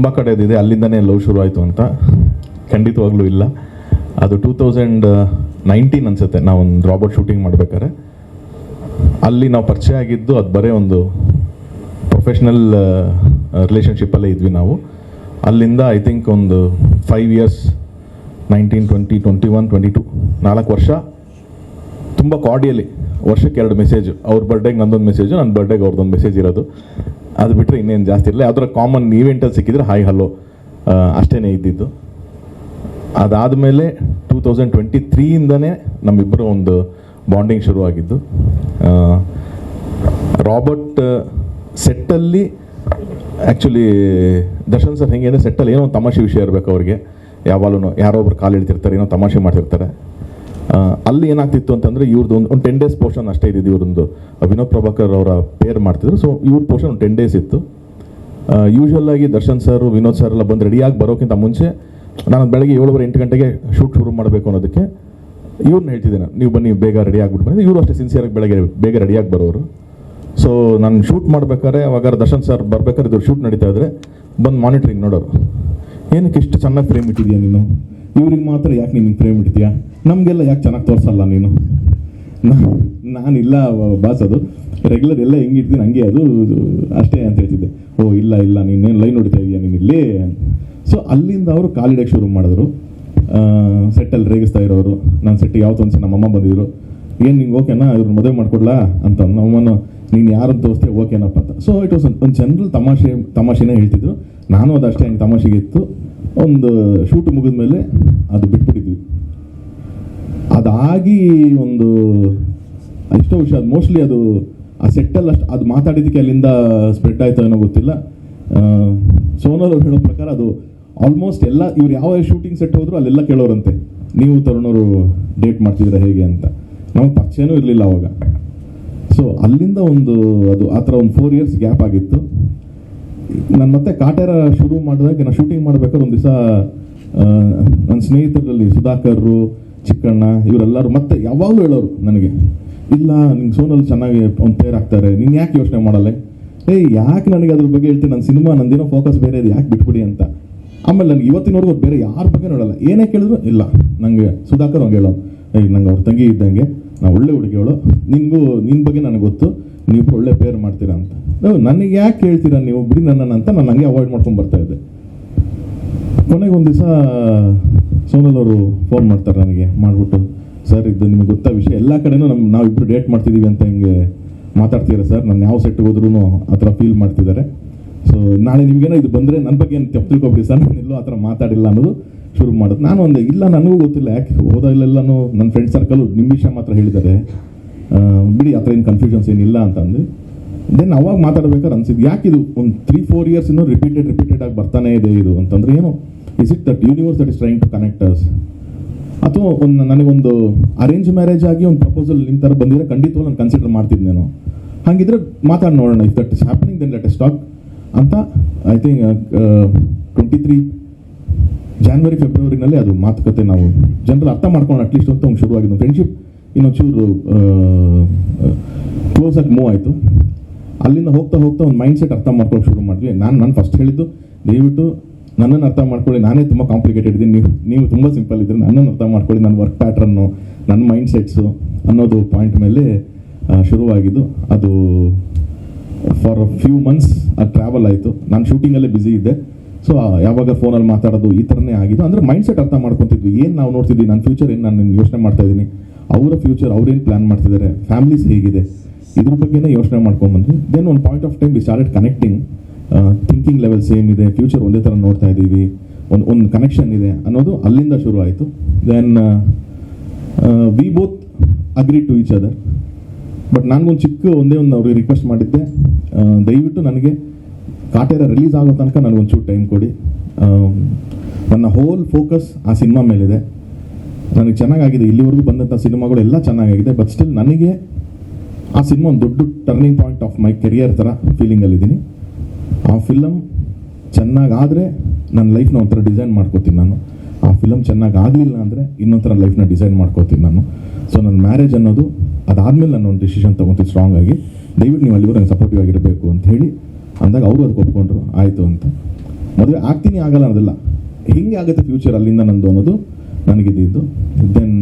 ತುಂಬ ಕಡೆದಿದೆ ಅಲ್ಲಿಂದನೇ ಲವ್ ಶುರು ಆಯಿತು ಅಂತ. ಖಂಡಿತವಾಗ್ಲೂ ಇಲ್ಲ. ಅದು ಟೂ ತೌಸಂಡ್ ನೈನ್ಟೀನ್ ಅನ್ಸುತ್ತೆ, ನಾವೊಂದು ರಾಬರ್ಟ್ ಶೂಟಿಂಗ್ ಮಾಡ್ಬೇಕಾದ್ರೆ. ಅಲ್ಲಿ ನಾವು ಪರಿಚಯ ಆಗಿದ್ದು, ಅದು ಬರೀ ಒಂದು ಪ್ರೊಫೆಷ್ನಲ್ ರಿಲೇಷನ್ಶಿಪ್ಪಲ್ಲೇ ಇದ್ವಿ ನಾವು. ಅಲ್ಲಿಂದ ಐ ಥಿಂಕ್ ಒಂದು five years nineteen twenty twenty one twenty two ನಾಲ್ಕು ವರ್ಷ, ತುಂಬ ಕಾರ್ಡಿಯಲಿ ವರ್ಷಕ್ಕೆ ಎರಡು ಮೆಸೇಜು ಅವ್ರ ಬರ್ಡೇಗೆ ನಂದೊಂದು ಮೆಸೇಜು ನನ್ನ ಬರ್ಡೇಗೆ ಅವ್ರದ್ದೊಂದು ಮೆಸೇಜ್ ಇರೋದು. ಅದು ಬಿಟ್ಟರೆ ಇನ್ನೇನು ಜಾಸ್ತಿ ಇರಲಿಲ್ಲ ಯಾವ್ದಾರ ಕಾಮನ್ ಈವೆಂಟಲ್ಲಿ ಸಿಕ್ಕಿದ್ರೆ ಹಾಯ್ ಹಲೋ ಅಷ್ಟೇ ಇದ್ದಿದ್ದು. ಅದಾದಮೇಲೆ ಟೂ ತೌಸಂಡ್ ಟ್ವೆಂಟಿ ತ್ರೀಯಿಂದನೇ ನಮ್ಮಿಬ್ಬರು ಒಂದು ಬಾಂಡಿಂಗ್ ಶುರುವಾಗಿದ್ದು. ರಾಬರ್ಟ್ ಸೆಟ್ಟಲ್ಲಿ ಆ್ಯಕ್ಚುಲಿ ದರ್ಶನ್ ಸರ್ ಹೆಂಗೆ ಅಂದರೆ ಸೆಟ್ಟಲ್ಲಿ ಏನೋ ಒಂದು ತಮಾಷೆ ವಿಷಯ ಇರಬೇಕು ಅವ್ರಿಗೆ. ಯಾವಾಗಲೂ ಯಾರೋ ಒಬ್ರು ಕಾಲು ಇಡ್ತಿರ್ತಾರೆ ಏನೋ ತಮಾಷೆ ಮಾಡ್ತಿರ್ತಾರೆ. ಅಲ್ಲಿ ಏನಾಗ್ತಿತ್ತು ಅಂತಂದರೆ ಇವ್ರದ್ದು ಒಂದು ಒಂದು ಟೆನ್ ಡೇಸ್ ಪೋರ್ಷನ್ ಅಷ್ಟೇ ಇದ್ದಿದ್ದು ಇವ್ರೊಂದು ವಿನೋದ್ ಪ್ರಭಾಕರ್ ಅವರ ಪೇರ್ ಮಾಡ್ತಿದ್ರು. ಸೊ ಇವ್ರ ಪೋರ್ಷನ್ ಒಂದು ಟೆನ್ ಡೇಸ್ ಇತ್ತು. ಯೂಶುವಲ್ ಆಗಿ ದರ್ಶನ್ ಸರ್, ವಿನೋದ್ ಸರ್ ಎಲ್ಲ ಬಂದು ರೆಡಿಯಾಗಿ ಬರೋಕ್ಕಿಂತ ಮುಂಚೆ ನಾನು ಬೆಳಗ್ಗೆ ಏಳುವರೆ ಎಂಟು ಗಂಟೆಗೆ ಶೂಟ್ ಶುರು ಮಾಡಬೇಕು ಅನ್ನೋದಕ್ಕೆ ಇವ್ರನ್ನ ನಾನು ನೀವು ಬನ್ನಿ, ಬೇಗ ರೆಡಿ ಆಗಿಬಿಟ್ಟು ಇವರು ಅಷ್ಟೇ ಸಿನ್ಸಿಯರಾಗಿ ಬೆಳಗ್ಗೆ ಬೇಗ ರೆಡಿಯಾಗಿ ಬರೋರು. ಸೊ ನಾನು ಶೂಟ್ ಮಾಡ್ಬೇಕಾದ್ರೆ ಅವಾಗ ದರ್ಶನ್ ಸರ್ ಬರ್ಬೇಕಾದ್ರೆ ಇದು ಶೂಟ್ ನಡೀತಾ ಇದ್ರೆ ಬಂದು ಮಾನಿಟ್ರಿಂಗ್ ನೋಡೋರು. ಏನಕ್ಕೆ ಇಷ್ಟು ಚೆನ್ನಾಗಿ ಫ್ರೇಮ್ ಇಟ್ಟಿದೆಯಾ ನೀನು? ಇವ್ರಿಗೆ ಮಾತ್ರ ಯಾಕೆ ನೀನು ಪ್ರೇಮ್ ಇಡ್ತೀಯಾ? ನಮಗೆಲ್ಲ ಯಾಕೆ ಚೆನ್ನಾಗಿ ತೋರಿಸಲ್ಲ ನೀನು? ನಾನಿಲ್ಲ ಬಾಸ್ ಅದು. ರೆಗ್ಯುಲರ್ ಎಲ್ಲ ಹೆಂಗೆ ಇಡ್ತೀನಿ ಹಂಗೆ ಅದು ಅಷ್ಟೇ ಅಂತ ಹೇಳ್ತಿದ್ದೆ. ಓ, ಇಲ್ಲ ಇಲ್ಲ, ನೀನೇನು ಲೈನ್ ಹೊಡಿತಾ ಇದೆಯಾ ನೀನು ಸೊ ಅಲ್ಲಿಂದ ಅವರು ಕಾಲಿಡಕ್ಕೆ ಶುರು ಮಾಡಿದ್ರು. ಸೆಟ್ಟಲ್ಲಿ ರೇಗಿಸ್ತಾ ಇರೋರು. ನಾನು ಸೆಟ್ಟಿಗೆ ಯಾವತ್ತೋ ಒಂದ್ಸಲ ನಮ್ಮಮ್ಮ ಬಂದಿದ್ರು. ಏನು ನಿಂಗೆ ಓಕೆನಾ? ಇವ್ರನ್ನ ಮದುವೆ ಮಾಡ್ಕೊಡ್ಲಾ? ಅಂತ ನಮ್ಮಮ್ಮನ ನೀನು ಯಾರನ್ನು ದೋಸ್ತೆ ಓಕೆನಪ್ಪ ಅಂತ. ಸೊ ಇಟ್ ವಾಸ್ ಒಂದು ಜನರಲ್ ತಮಾಷೆ ತಮಾಷೆನೇ ಹೇಳ್ತಿದ್ರು. ನಾನು ಅದು ಅಷ್ಟೇ ಹಂಗೆ ತಮಾಷೆಗೆ ಇತ್ತು. ಒಂದು ಶೂಟ್ ಮುಗಿದ ಮೇಲೆ ಅದು ಬಿಟ್ಬಿಟ್ಟಿದ್ವಿ. ಅದಾಗಿ ಒಂದು ಎಷ್ಟೋ ವಿಷಯ, ಅದು ಮೋಸ್ಟ್ಲಿ ಅದು ಆ ಸೆಟ್ಟಲ್ಲಿ ಅಷ್ಟು ಅದು ಮಾತಾಡಿದ್ದಕ್ಕೆ ಅಲ್ಲಿಂದ ಸ್ಪ್ರೆಡ್ ಆಯ್ತು ಏನೋ ಗೊತ್ತಿಲ್ಲ. ಸೋನಲ್ ಅವ್ರು ಹೇಳೋ ಪ್ರಕಾರ ಅದು ಆಲ್ಮೋಸ್ಟ್ ಎಲ್ಲ, ಇವ್ರು ಯಾವ ಶೂಟಿಂಗ್ ಸೆಟ್ ಹೋದ್ರು ಅಲ್ಲೆಲ್ಲ ಕೇಳೋರಂತೆ. ನೀವು ತರುಣವರು ಡೇಟ್ ಮಾಡ್ತಿದ್ದೀರಾ ಹೇಗೆ ಅಂತ. ನಮಗೆ ಪರಿಚಯನೂ ಇರಲಿಲ್ಲ ಅವಾಗ. ಸೊ ಅಲ್ಲಿಂದ ಒಂದು ಅದು ಆ ಥರ ಒಂದು ಫೋರ್ ಇಯರ್ಸ್ ಗ್ಯಾಪ್ ಆಗಿತ್ತು. ನಾನು ಮತ್ತೆ ಕಾಟೇರ ಶುರು ಮಾಡಿದಾಗ ನಾನು ಶೂಟಿಂಗ್ ಮಾಡ್ಬೇಕಾದ್ರೆ ಒಂದು ದಿವಸ ನನ್ನ ಸ್ನೇಹಿತರಲ್ಲಿ ಸುಧಾಕರ್ರು, ಚಿಕ್ಕಣ್ಣ, ಇವರೆಲ್ಲರೂ ಮತ್ತೆ ಯಾವಾಗಲೂ ಹೇಳೋರು ನನಗೆ, ಇಲ್ಲ, ನಿಂಗೆ ಸೋನಲ್ಲಿ ಚೆನ್ನಾಗಿ ಒಂದು ಪೇರ್ ಆಗ್ತಾರೆ, ನೀನು ಯಾಕೆ ಯೋಚನೆ ಮಾಡಲ್ಲ? ಏಯ್ ಯಾಕೆ ನನಗೆ ಅದ್ರ ಬಗ್ಗೆ ಹೇಳ್ತೀನಿ ನನ್ನ ಸಿನಿಮಾ ನಂದೇನೋ ಫೋಕಸ್ ಬೇರೆ ಇದೆ, ಯಾಕೆ ಬಿಟ್ಬಿಡಿ ಅಂತ. ಆಮೇಲೆ ನನಗೆ ಇವತ್ತಿನವರೆಗೂ ಬೇರೆ ಯಾರ ಬಗ್ಗೆ ನೋಡಲ್ಲ ಏನೇ ಕೇಳಿದ್ರು, ಇಲ್ಲ ನನಗೆ ಸುಧಾಕರ್ ಹಂಗೆ ಹೇಳೋ ಏಯ್, ನಂಗೆ ಅವ್ರ ತಂಗಿ ಇದ್ದಂಗೆ, ನಾ ಒಳ್ಳೆ ಹುಡುಗಿಯವಳು ನಿನಗೂ ನಿನ್ನ ಬಗ್ಗೆ ನನಗೆ ಗೊತ್ತು, ನೀವು ಒಳ್ಳೆ ಪೇರ್ ಮಾಡ್ತೀರಾ ಅಂತ. ನನಗೆ ಯಾಕೆ ಹೇಳ್ತೀರಾ ನೀವು? ಬಿಡಿ ನನ್ನನ್ನು ಅಂತ ನಾನು ಹಂಗೆ ಅವಾಯ್ಡ್ ಮಾಡ್ಕೊಂಡು ಬರ್ತಾ ಇದ್ದೆ. ಕೊನೆಗೆ ಒಂದು ದಿವಸ, ಸೋನಲ್ ಅವರು ಫೋನ್ ಮಾಡ್ತಾರೆ ನನಗೆ, ಮಾಡಿಬಿಟ್ಟು, ಸರ್, ಇದು ನಿಮಗೆ ಗೊತ್ತಾ ವಿಷಯ? ಎಲ್ಲ ಕಡೆನೂ ನಮ್ಮ ನಾವಿಬ್ಬರು ಡೇಟ್ ಮಾಡ್ತಿದ್ದೀವಿ ಅಂತ ಹಿಂಗೆ ಮಾತಾಡ್ತೀರಾ ಸರ್? ನಾನು ಯಾವ ಸೆಟ್ ಹೋದ್ರೂ ಆ ಥರ ಫೀಲ್ ಮಾಡ್ತಿದ್ದಾರೆ. ಸೊ ನಾಳೆ ನಿಮಗೇನೋ ಇದು ಬಂದರೆ ನನ್ನ ಬಗ್ಗೆ ಏನು ತಪ್ಪು ತಿಳ್ಕೊಬಿಡಿ ಸರ್? ನಾನು ಎಲ್ಲೂ ಆ ಥರ ಮಾತಾಡಿಲ್ಲ ಅನ್ನೋದು ಶುರು ಮಾಡೋದು. ನಾನು ಒಂದೇ, ಇಲ್ಲ, ನನಗೂ ಗೊತ್ತಿಲ್ಲ. ಯಾಕೆ? ಹೋದಾಗಲೆಲ್ಲನೂ ನನ್ನ ಫ್ರೆಂಡ್ ಸರ್ಕಲ್ ನಿಮ್ಮ ವಿಷಯ ಮಾತ್ರ ಹೇಳಿದ್ದಾರೆ. ಬಿಡಿ, ಆ ಥರ ಏನು ಕನ್ಫ್ಯೂಷನ್ಸ್ ಏನಿಲ್ಲ ಅಂತಂದು. ದೆನ್ ಅವಾಗ ಮಾತಾಡ್ಬೇಕಾದ್ರೆ ಅನ್ಸಿದ್ದು ಯಾಕೆ ಇದು ಒಂದು ತ್ರೀ ಫೋರ್ ಇಯರ್ಸ್ ಇನ್ನೂ ರಿಪೀಟೆಡ್ ರಿಪೀಟೆಡ್ ಆಗಿ ಬರ್ತಾನೆ ಇದೆ ಇದು ಅಂತಂದ್ರೆ ಏನು? Is it that universe that is trying to connect us ಅಥವಾ ಒಂದು ನನಗೊಂದು ಅರೇಂಜ್ ಮ್ಯಾರೇಜ್ ಆಗಿ ಒಂದು ಪ್ರಪೋಸಲ್ ನಿಮ್ಮ ಥರ ಬಂದಿದ್ರೆ ಖಂಡಿತವಾಗಿ ನಾನು ಕನ್ಸಿಡರ್ ಮಾಡ್ತಿದ್ನೇನೋ ಹಾಗಿದ್ರೆ ಮಾತಾಡಿ ನೋಡೋಣ if that is happening then let's talk ಅಂತ I think twenty three January ಫೆಬ್ರವರಿನಲ್ಲಿ ಅದು ಮಾತುಕತೆ ನಾವು ಜನರಲ್ಲಿ ಅರ್ಥ ಮಾಡ್ಕೊಂಡು ಅಟ್ಲೀಸ್ಟ್ ಅಂತ ಒಂದು ಶುರುವಾಗಿದ್ದು. ಫ್ರೆಂಡ್ಶಿಪ್ ಇನ್ನೊಂಚೂರು ಕ್ಲೋಸ್ ಆಗಿ ಮೂವ್ ಆಯಿತು. ಅಲ್ಲಿಂದ ಹೋಗ್ತಾ ಹೋಗ್ತಾ ಒಂದು ಮೈಂಡ್ ಸೆಟ್ ಅರ್ಥ ಮಾಡ್ಕೊಂಡು ಶುರು ಮಾಡಿದ್ವಿ ನಾನು ನಾನು ಫಸ್ಟ್ ಹೇಳಿದ್ದು, ದಯವಿಟ್ಟು ನನ್ನನ್ನು ಅರ್ಥ ಮಾಡ್ಕೊಳ್ಳಿ. ನಾನೇ ತುಂಬ ಕಾಂಪ್ಲಿಕೇಟೆಡ್ ಇದ್ದೀನಿ. ನೀವು ನೀವು ತುಂಬ ಸಿಂಪಲ್ ಇದ್ದರೆ. ನನ್ನನ್ನು ಅರ್ಥ ಮಾಡ್ಕೊಳ್ಳಿ. ನನ್ನ ವರ್ಕ್ ಪ್ಯಾಟ್ರನ್ನು ನನ್ನ ಮೈಂಡ್ ಸೆಟ್ಸು ಅನ್ನೋದು ಪಾಯಿಂಟ್ ಮೇಲೆ ಶುರುವಾಗಿದ್ದು. ಅದು ಫಾರ್ ಫ್ಯೂ ಮಂತ್ಸ್ ಅದು ಟ್ರಾವೆಲ್ ಆಯಿತು. ನಾನು ಶೂಟಿಂಗಲ್ಲೇ ಬ್ಯುಸಿ ಇದ್ದೆ. ಸೊ ಯಾವಾಗ ಫೋನಲ್ಲಿ ಮಾತಾಡೋದು ಈ ಥರನೇ ಆಗಿದ್ದು. ಅಂದರೆ ಮೈಂಡ್ ಸೆಟ್ ಅರ್ಥ ಮಾಡ್ಕೊತಿದ್ವಿ. ಏನು ನಾವು ನೋಡ್ತಿದ್ವಿ? ನನ್ನ ಫ್ಯೂಚರ್ ಏನು ನಾನು ಯೋಚನೆ ಮಾಡ್ತಾ ಇದ್ದೀನಿ? ಅವರ ಫ್ಯೂಚರ್ ಅವ್ರೇನು ಪ್ಲ್ಯಾನ್ ಮಾಡ್ತಿದ್ದಾರೆ? ಫ್ಯಾಮಿಲೀಸ್ ಹೇಗಿದೆ? ಇದ್ರ ಬಗ್ಗೆನೇ ಯೋಚನೆ ಮಾಡ್ಕೊಂಡ್ಬಂದ್ವಿ ದೆನ್ ಒಂದು point of time we connecting thinking level same ಇದೆ ಫ್ಯೂಚರ್ ಒಂದೇ ಥರ ನೋಡ್ತಾ ಇದ್ದೀವಿ, ಒಂದು ಒಂದು ಕನೆಕ್ಷನ್ ಇದೆ ಅನ್ನೋದು ಅಲ್ಲಿಂದ ಶುರು ಆಯಿತು. Then we both agree to each other but ನನಗೊಂದು ಚಿಕ್ಕ ಒಂದೇ ಒಂದು ಅವ್ರಿಗೆ ರಿಕ್ವೆಸ್ಟ್ ಮಾಡಿದ್ದೆ. ದಯವಿಟ್ಟು ನನಗೆ ಕಾಟೇರ ರಿಲೀಸ್ ಆಗೋ ತನಕ ನನಗೊಂಚೂರು ಟೈಮ್ ಕೊಡಿ. ನನ್ನ ಹೋಲ್ ಫೋಕಸ್ ಆ ಸಿನಿಮಾ ಮೇಲಿದೆ. ನನಗೆ ಚೆನ್ನಾಗಾಗಿದೆ. ಇಲ್ಲಿವರೆಗೂ ಬಂದಂಥ ಸಿನಿಮಾಗಳು ಎಲ್ಲ ಚೆನ್ನಾಗಾಗಿದೆ. ಬಟ್ ಸ್ಟಿಲ್ ನನಗೆ ಆ ಸಿನಿಮಾ ಒಂದು ದೊಡ್ಡ turning point of my career ಥರ ಫೀಲಿಂಗಲ್ಲಿದ್ದೀನಿ ಆ ಫಿಲಮ್ ಚೆನ್ನಾಗಾದರೆ ನನ್ನ ಲೈಫ್ನ ಒಂಥರ ಡಿಸೈನ್ ಮಾಡ್ಕೋತೀನಿ ನಾನು. ಆ ಫಿಲಮ್ ಚೆನ್ನಾಗಿ ಆಗಲಿಲ್ಲ ಅಂದರೆ ಇನ್ನೊಂಥರ ಲೈಫ್ನ ಡಿಸೈನ್ ಮಾಡ್ಕೋತೀನಿ ನಾನು. ಸೊ ನನ್ನ ಮ್ಯಾರೇಜ್ ಅನ್ನೋದು ಅದಾದಮೇಲೆ ನಾನು ಒಂದು ಡಿಸಿಷನ್ ತೊಗೊತೀನಿ ಸ್ಟ್ರಾಂಗ್ ಆಗಿ. ದಯವಿಟ್ಟು ನೀವು ಅಲ್ಲಿವರೆಗೆ ಸಪೋರ್ಟಿವ್ ಆಗಿರಬೇಕು ಅಂತ ಹೇಳಿ ಅಂದಾಗ ಅವರು ಅದಕ್ಕೆ ಒಪ್ಕೊಂಡ್ರು, ಆಯಿತು ಅಂತ. ಮದುವೆ ಆಗ್ತೀನಿ ಆಗಲ್ಲ ಅನ್ನೋದಿಲ್ಲ. ಹೆಂಗೆ ಆಗುತ್ತೆ ಫ್ಯೂಚರ್ ಅಲ್ಲಿಂದ ನಂದು ಅನ್ನೋದು ನನಗಿದ್ದು ದೆನ್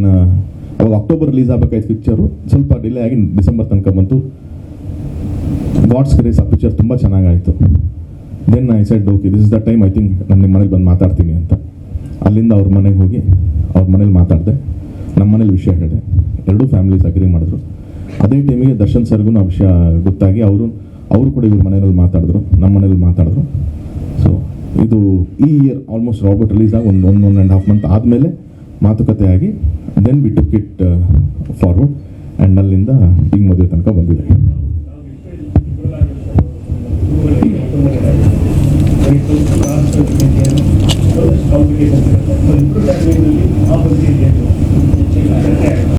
ಅವಾಗ ಅಕ್ಟೋಬರ್ ರಿಲೀಸ್ ಆಗಬೇಕಾಯ್ತು ಪಿಕ್ಚರು ಸ್ವಲ್ಪ ಡಿಲೇ ಆಗಿ ಡಿಸೆಂಬರ್ ತನಕ ಬಂತು. ಗಾಡ್ಸ್ ಗ್ರೇಸ್ ಆ ಪಿಕ್ಚರ್ ತುಂಬ ಚೆನ್ನಾಗಾಯಿತು. Then I said okay this is the time I think ನಾನು ನಿಮ್ಮ ಮನೇಲಿ ಬಂದು ಮಾತಾಡ್ತೀನಿ ಅಂತ. ಅಲ್ಲಿಂದ ಅವ್ರ ಮನೆಗೆ ಹೋಗಿ ಅವ್ರ ಮನೇಲಿ ಮಾತಾಡಿದೆ. ನಮ್ಮ ಮನೇಲಿ ವಿಷಯ ಹೇಳಿದೆ. ಎರಡೂ ಫ್ಯಾಮಿಲೀಸ್ ಅಗ್ರಿ ಮಾಡಿದ್ರು. ಅದೇ ಟೈಮಿಗೆ ದರ್ಶನ್ ಸರ್ಗೂ ಆ ವಿಷಯ ಗೊತ್ತಾಗಿ ಅವರು ಅವರು ಕೂಡ ಇವ್ರ ಮನೆಯಲ್ಲಿ ಮಾತಾಡಿದ್ರು. ನಮ್ಮ ಮನೇಲಿ ಮಾತಾಡಿದ್ರು. ಸೊ ಇದು ಈ ಇಯರ್ ಆಲ್ಮೋಸ್ಟ್ ರಾಬರ್ಟ್ ರಿಲೀಸ್ ಆಗಿ ಒಂದು ಒಂದು ಒನ್ ಆ್ಯಂಡ್ ಹಾಫ್ ಮಂತ್ ಆದಮೇಲೆ ಮಾತುಕತೆ ಆಗಿ then we took it forward and ಅಲ್ಲಿಂದ ಈಗ ಮದುವೆ ತನಕ ಬಂದಿದೆ.